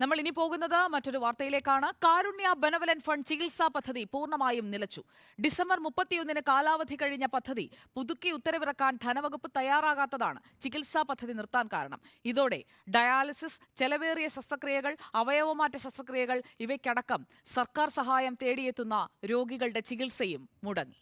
നമ്മൾ ഇനി പോകുന്നത് മറ്റൊരു വാർത്തയിലേക്കാണ്. കാരുണ്യ ബെനവലൻ ഫണ്ട് ചികിത്സാ പദ്ധതി പൂർണമായും നിലച്ചു. ഡിസംബർ മുപ്പത്തിയൊന്നിന് കാലാവധി കഴിഞ്ഞ പദ്ധതി പുതുക്കി ഉത്തരവിറക്കാൻ ധനവകുപ്പ് തയ്യാറാകാത്തതാണ് ചികിത്സാ പദ്ധതി നിർത്താൻ കാരണം. ഇതോടെ ഡയാലിസിസ് ചെലവേറിയ ശസ്ത്രക്രിയകൾ അവയവമാറ്റ ശസ്ത്രക്രിയകൾ ഇവയ്ക്കടക്കം സർക്കാർ സഹായം തേടിയെത്തുന്ന രോഗികളുടെ ചികിത്സയും മുടങ്ങി.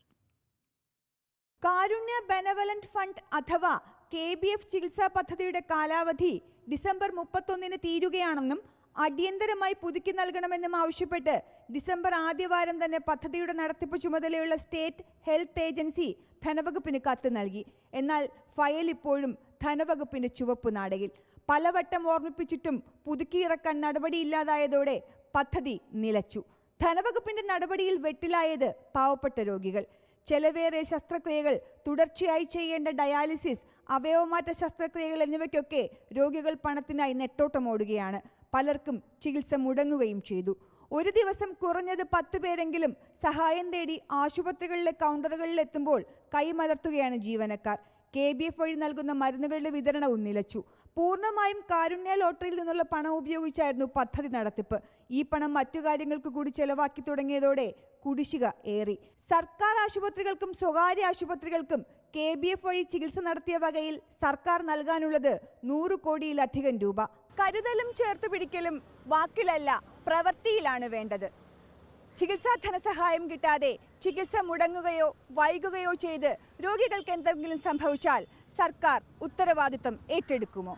കാരുണ്യ ബെനവലന്റ് ഫണ്ട് അഥവാ കെ ബി എഫ് ചികിത്സാ പദ്ധതിയുടെ കാലാവധി ഡിസംബർ മുപ്പത്തൊന്നിന് തീരുകയാണെന്നും അടിയന്തരമായി പുതുക്കി നൽകണമെന്നും ആവശ്യപ്പെട്ട് ഡിസംബർ ആദ്യവാരം തന്നെ പദ്ധതിയുടെ നടത്തിപ്പ് ചുമതലയുള്ള സ്റ്റേറ്റ് ഹെൽത്ത് ഏജൻസി ധനവകുപ്പിന് കത്ത് നൽകി. എന്നാൽ ഫയൽ ഇപ്പോഴും ധനവകുപ്പിന്റെ ചുവപ്പ് നാടകിൽ പലവട്ടം ഓർമ്മിപ്പിച്ചിട്ടും പുതുക്കിയിറക്കാൻ നടപടിയില്ലാതായതോടെ പദ്ധതി നിലച്ചു. ധനവകുപ്പിന്റെ നടപടിയിൽ വെട്ടിലായത് പാവപ്പെട്ട രോഗികൾ. ചെലവേറിയ ശസ്ത്രക്രിയകൾ തുടർച്ചയായി ചെയ്യേണ്ട ഡയാലിസിസ് അവയവമാറ്റ ശസ്ത്രക്രിയകൾ എന്നിവയ്ക്കൊക്കെ രോഗികൾ പണത്തിനായി നെട്ടോട്ടമോടുകയാണ്. പലർക്കും ചികിത്സ മുടങ്ങുകയും ചെയ്തു. ഒരു ദിവസം കുറഞ്ഞത് പത്തു പേരെങ്കിലും സഹായം തേടി ആശുപത്രികളിലെ കൗണ്ടറുകളിൽ എത്തുമ്പോൾ കൈമലർത്തുകയാണ് ജീവനക്കാർ. കെ ബി എഫ് വഴി നൽകുന്ന മരുന്നുകളുടെ വിതരണവും നിലച്ചു. പൂർണമായും കാരുണ്യ ലോട്ടറിയിൽ നിന്നുള്ള പണം ഉപയോഗിച്ചായിരുന്നു പദ്ധതി നടത്തിപ്പ്. ഈ പണം മറ്റു കാര്യങ്ങൾക്ക് കൂടി ചെലവാക്കി തുടങ്ങിയതോടെ കുടിശ്ശിക ഏറി. സർക്കാർ ആശുപത്രികൾക്കും സ്വകാര്യ ആശുപത്രികൾക്കും കെ ബി എഫ് വഴി ചികിത്സ നടത്തിയ വകയിൽ സർക്കാർ നൽകാനുള്ളത് നൂറ് കോടിയിലധികം രൂപ. കരുതലും ചേർത്ത് പിടിക്കലും വാക്കിലല്ല പ്രവൃത്തിയിലാണ് വേണ്ടത്. ചികിത്സാ ധനസഹായം കിട്ടാതെ ചികിത്സ മുടങ്ങുകയോ വൈകുകയോ ചെയ്ത് രോഗികൾക്ക് എന്തെങ്കിലും സംഭവിച്ചാൽ സർക്കാർ ഉത്തരവാദിത്വം ഏറ്റെടുക്കുമോ?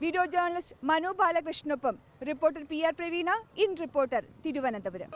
വീഡിയോ ജേർണലിസ്റ്റ് മനു ബാലകൃഷ്ണനൊപ്പം റിപ്പോർട്ടർ പി ആർ പ്രവീണ ഇൻ റിപ്പോർട്ടർ തിരുവനന്തപുരം.